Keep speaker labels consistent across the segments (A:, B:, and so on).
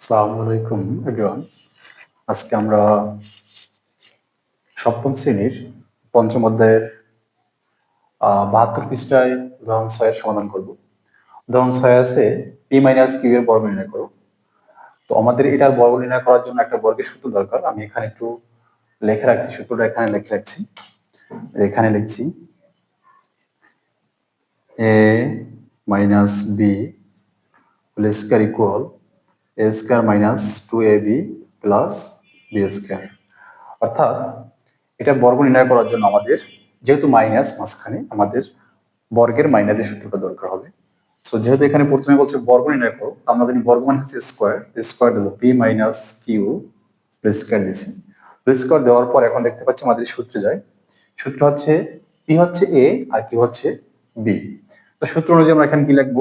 A: আসসালামু এভরিওয়ান আজকে আমরা সপ্তম শ্রেণির পঞ্চম অধ্যায়ের বাহাত্তর পৃষ্ঠায় উদাহরণ ছয়ের সমাধান করব। উদাহরণ ছয় আছে পি মাইনাস কিউ এর বর্গ নির্ণয় করো। তো আমাদের এটার বর্গ নির্ণয় করার জন্য একটা বর্গের সূত্র দরকার। আমি এখানে একটু লিখে রাখছি, সূত্রটা এখানে লিখে রাখছি। এখানে লিখছি A minus B whole square equal A square minus two A B plus B square অর্থাৎ এটা বর্গ নির্ণয় করার জন্য আমাদের যেহেতু মাইনাস মাঝখানে, আমাদের বর্গের মাইনাসের সূত্রটা দরকার হবে। সো যেহেতু এখানে প্রথমে বলছে বর্গ নির্ণয় করো তো আমরা জানি বর্গ মানে হচ্ছে স্কোয়ার স্কোয়ার দেবো পি মাইনাস কিউ স্কোয়ার দিয়েছি। স্কোয়ার দেওয়ার পর এখন দেখতে পাচ্ছি আমাদের সূত্রে যায়। সূত্র হচ্ছে পি হচ্ছে এ আর কিউ হচ্ছে বি তো সূত্র অনুযায়ী আমরা এখানে কি লিখব?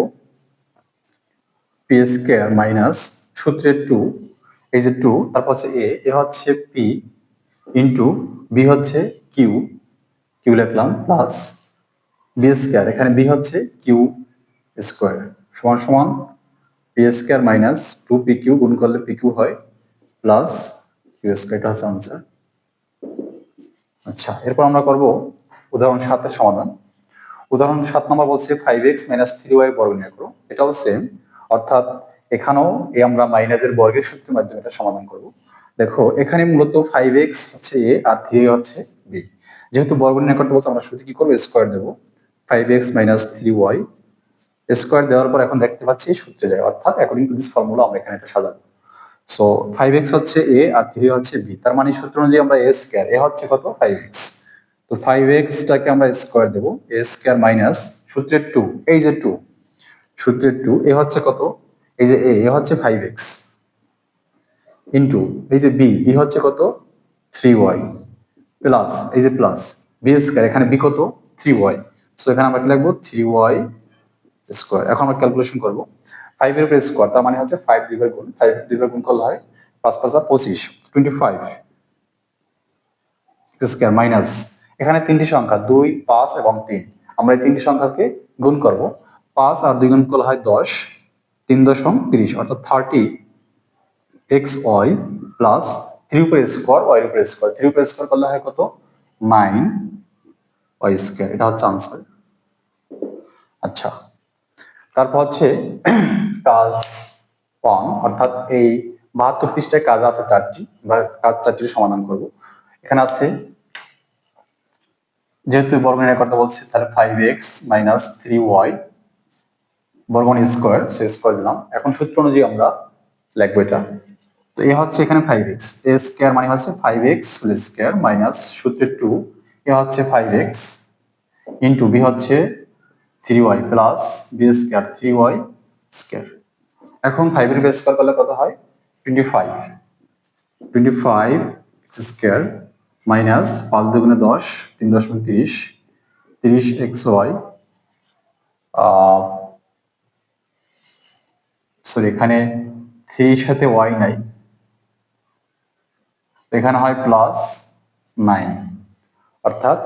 A: পি স্কোয়ার মাইনাস সূত্রের টু, এই যে টু, তারপর হচ্ছে এ এ হচ্ছে পি, ইন্টু বি হচ্ছে কিউ কিউ লিখলাম, প্লাস বি স্কোয়ার, এখানে বি হচ্ছে কিউ স্কোয়ার, সমান সমান P square minus two P Q গুণ করলে পি কিউ হয়, প্লাস কিউ স্কোয়ার, এটা হচ্ছে আনসার আচ্ছা এরপর আমরা করব উদাহরণ সাতের সমাধান। উদাহরণ সাত নম্বর বলছে five X minus three Y বর্গ নির্ণয় করো, এটাও সেম অর্থাৎ এখানেও এই আমরা মাইনাসের বর্গের সূত্রের মাধ্যমে এটা সমাধান করব। দেখো, এখানে মূলত ফাইভ এক্স হচ্ছে এ আর থ্রি হচ্ছে বি যেহেতু বর্গ নির্ণয় করতে বলছে, আমরা শুধু কি করব? স্কোয়ার দেবো। Five X minus three Y square দেওয়ার পর এখন দেখতে পাচ্ছি সূত্রে যায়। অর্থাৎ অ্যাকর্ডিং টু দিস ফর্মুলা আমরা এখানে এটা সাজাবো। সো ফাইভ এক্স হচ্ছে এ আর থ্রি হচ্ছে বি তার মানে সূত্র অনুযায়ী আমরা এ স্কোয়ার এ হচ্ছে কত? ফাইভ এক্স তো ফাইভ এক্সটাকে আমরা স্কোয়ার দেবো। এ স্কোয়ার মাইনাস সূত্রের টু এই যে টু সূত্রের টু এ হচ্ছে কত? এই যে এ হচ্ছে ফাইভ এক্স ইন্টু এই যে বি বি হচ্ছে কত? থ্রি ওয়াই প্লাস এই যে প্লাস বি স্কোয়ার এখানে বি কত? থ্রি ওয়াই সো এখানে আমরা কি লিখব? থ্রি ওয়াই স্কোয়ার এখন আমরা ক্যালকুলেশন করব। ফাইভ এর উপরে স্কোয়ার তার মানে হচ্ছে ফাইভ দুইবার গুণ ফাইভ দুইবার গুণ করলে হয় পাঁচ পাঁচ পাঁচা পঁচিশ টোয়েন্টি ফাইভ স্কোয়ার মাইনাস এখানে তিনটি সংখ্যা, দুই, পাঁচ এবং তিন। আমরা এই তিনটি সংখ্যাকে গুণ করব। পাঁচ আর দুই গুণ করলে হয় দশ। তিন দশম তিরিশ, অর্থাৎ thirty X Y plus three উপরে স্কোয়ার ওয়াই উপরে স্কোয়ার থ্রি উপরে স্কোয়ার করলে হয় কত? নাইন ওয়াই স্কোয়ার এটা হচ্ছে আনসার আচ্ছা তারপর হচ্ছে কাজ ওয়ান অর্থাৎ এই বাহাত্তর পৃষ্ঠায় কাজ আছে চারটি বা কাজ চারটির সমাধান করব। এখানে আছে, যেহেতু বর্গ নির্ণয় করতে বলছে, তাহলে five X minus three Y বর্গন square, সে স্কোয়ার দিলাম। এখন সূত্র অনুযায়ী আমরা লিখব এটা। তো এ হচ্ছে এখানে ফাইভ এক্স এ স্কোয়ার মানে হচ্ছে five x whole square minus সূত্রের টু এ হচ্ছে ফাইভ এক্স ইন্টু বি হচ্ছে three y plus b square three y square এখন ফাইভের বেস স্কোয়ার করলে কত হয়? Twenty five twenty five x square minus পাঁচ দুগুণে দশ, তিন দশমিক তিরিশ। তিরিশ এক্স ওয়াই সরি এখানে থ্রির সাথে ওয়াই নাই। এখানে হয় প্লাস নাইন অর্থাৎ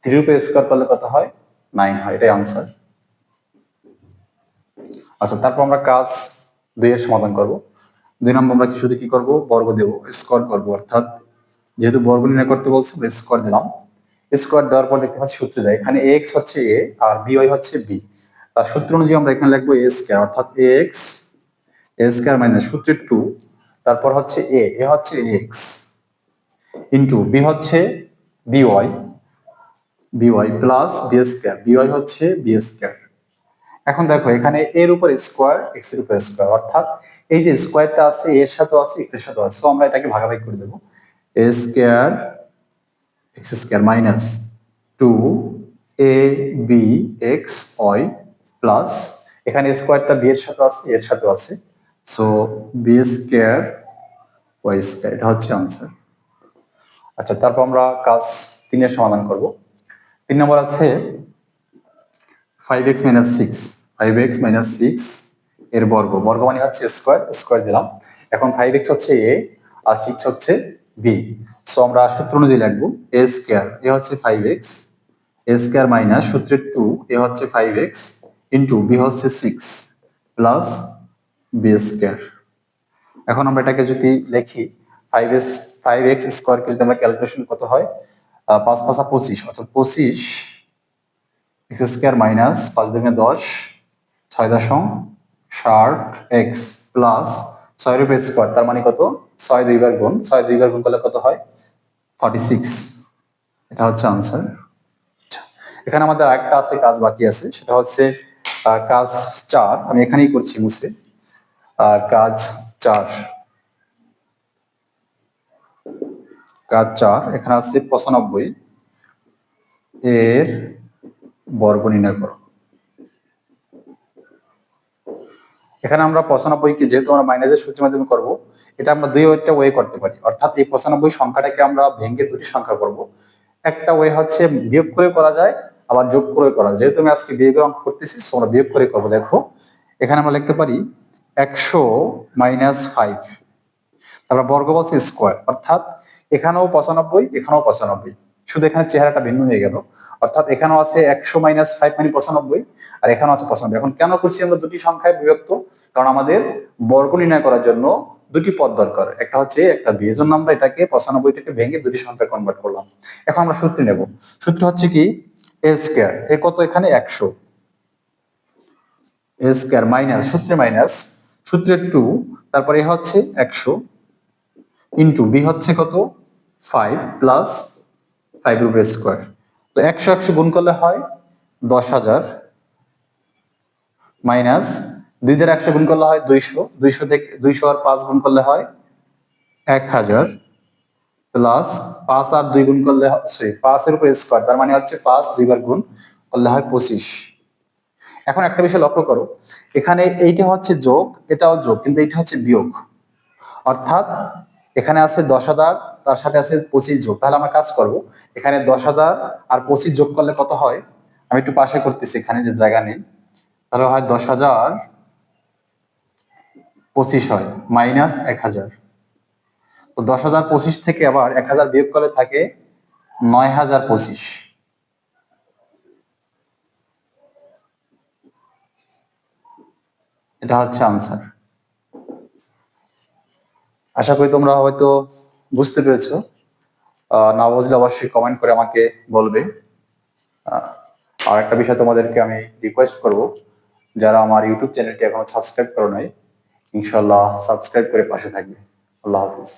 A: থ্রি রূপে স্কোয়ার করলে কত হয়? নাইন হয়। এটাই আনসার আচ্ছা তারপর আমরা কাজ দুই এর সমাধান করব। দুই নম্বর আমরা শুধু কি করব? বর্গ দেব স্কোয়ার করব। অর্থাৎ যেহেতু বর্গ নির্ণয় করতে বলছে, আমরা স্কোয়ার দিলাম। স্কোয়ার দেওয়ার পর দেখতে পাচ্ছি সূত্রে যায়। এখানে এক্স হচ্ছে এ আর বি হচ্ছে বি তার সূত্র অনুযায়ী আমরা এখানে লিখব এ স্কোয়ার অর্থাৎ এক্স এ স্কোয়ার মাইনাস সূত্রের টু তারপর হচ্ছে এ এ হচ্ছে এক্স ইন্টু বি হচ্ছে b y b y plus b square b y হচ্ছে বি স্কোয়ার এখন দেখো, এখানে এর উপর স্কোয়ার এক্সের উপর স্কোয়ার অর্থাৎ এই যে স্কোয়ারটা আছে এর সাথে আছে এক্সের সাথে আছে। সো আমরা এটাকে ভাগাভাগি করে দেবো। A square x square minus two a b x y plus এখানে স্কোয়ারটা বি এর সাথে আছে এর সাথে আছে। So b square y square এটা হচ্ছে আনসার আচ্ছা তারপর আমরা কাজ তিনের সমাধান করব। তিন নম্বর আছে five x minus six five x minus six এর বর্গ। বর্গ মানে হচ্ছে স্কোয়ার স্কোয়ার দিলাম। এখন ফাইভ এক্স হচ্ছে এ আর সিক্স হচ্ছে বি সো আমরা সূত্র অনুযায়ী লিখব এ স্কোয়ার এ হচ্ছে ফাইভ এক্স স্কোয়ার মাইনাস সূত্রের টু এ হচ্ছে ফাইভ এক্স ইন্টু বি হচ্ছে সিক্স প্লাস বি এখন আমরা এটাকে যদি লিখি ফাইভ এস ফাইভ এক্স স্কোয়ারকে যদি আমরা ক্যালকুলেশন কত হয় পাঁচ পাঁচা পঁচিশ অর্থাৎ পঁচিশ এক্স স্কোয়ার মাইনাস পাঁচ দুগুণে দশ ছয় দশম ষাট এক্স প্লাস ছয় রুপে স্কোয়ার তার মানে কত? ছয় দুইবার গুণ ছয় দুইবার গুণ করলে কত হয়? ফর্টি সিক্স এটা হচ্ছে আনসার এখানে আমাদের আরেকটা আছে কাজ বাকি আছে সেটা হচ্ছে কাজ চার আমি এখানেই করছি আহ, কাজ চার। কাজ চার, এখানে আছে পঁচানব্বই। এর বর্গ নির্ণয় করো। এখানে আমরা পঁচানব্বইকে যেহেতু আমরা মাইনাসের সূত্রের মাধ্যমে করব, এটা আমরা দুই একটা ওয়ে করতে পারি। অর্থাৎ এই পঁচানব্বই সংখ্যাটাকে আমরা ভেঙে দুটি সংখ্যা করব। একটা ওয়ে হচ্ছে বিয়োগ করে করা যায়, আবার যোগ করে করা যায়। যেহেতু আমি আজকে বিয়োগের অঙ্ক করতেছি আমরা বিয়োগ করে করব। দেখো, এখানে আমরা লিখতে পারি একশো মাইনাস ফাইভ তারপর বর্গ বলছে স্কোয়ার অর্থাৎ এখানেও পঁচানব্বই এখানেও পঁচানব্বই। শুধু এখানে চেহারাটা ভিন্ন হয়ে গেল। অর্থাৎ এখানেও আছে একশো মাইনাস ফাইভ মানে পঁচানব্বই, আর এখানেও আছে পঁচানব্বই। এখন কেন করছি আমরা দুটি সংখ্যায় বিভক্ত? কারণ আমাদের বর্গ নির্ণয় করার জন্য দুটি পদ দরকার। একটা হচ্ছে একটা বি এই জন্য আমরা এটাকে পঁচানব্বই থেকে ভেঙে দুটি সংখ্যা কনভার্ট করলাম। এখন আমরা সূত্র নেব। সূত্র হচ্ছে কি? এ স্কোয়ার এ কত এখানে? একশো। এ স্কোয়ার মাইনাস সূত্রে মাইনাস সূত্রে টু তারপরে হচ্ছে একশো ইন্টু বি হচ্ছে কত? ফাইভ প্লাস ফাইভ রুপের স্কোয়ার তো একশো একশো গুণ করলে হয় দশ হাজার মাইনাস দুই দ্বারা একশো গুণ করলে হয় দুইশো। দুইশো থেকে দুইশো আর পাঁচ গুণ করলে হয় এক হাজার প্লাস পাঁচ আর দুই গুণ করলে সরি পাঁচের উপর স্কোয়ার তার মানে হচ্ছে পাঁচ দুইবার গুণ করলে হয় পঁচিশ। এখন একটা বিষয় লক্ষ্য করো। এখানে এইটা হচ্ছে যোগ, এটাও যোগ, কিন্তু এইটা হচ্ছে বিয়োগ। অর্থাৎ এখানে আছে দশ হাজার, তার সাথে আছে পঁচিশ যোগ। তাহলে আমরা কাজ করব, এখানে দশ হাজার আর পঁচিশ যোগ করলে কত হয়? আমি একটু পাশে করতেছি, এখানে যে জায়গা নেই। তাহলে হয় দশ হাজার, পঁচিশ হয়, মাইনাস এক হাজার। তো দশ হাজার পঁচিশ থেকে আবার এক হাজার বিয়োগ করলে থাকে নয় হাজার পঁচিশ। এটা হচ্ছে আনসার আশা করি তোমরা হয়তো বুঝতে পেরেছ। না বুঝলে অবশ্যই কমেন্ট করে আমাকে বলবে। আর একটা বিষয় তোমাদেরকে আমি রিকোয়েস্ট করব। যারা আমার ইউটিউব চ্যানেলটি এখনও সাবস্ক্রাইব করো নাই ইনশাল্লাহ সাবস্ক্রাইব করে পাশে থাকবে। আল্লাহ হাফিজ।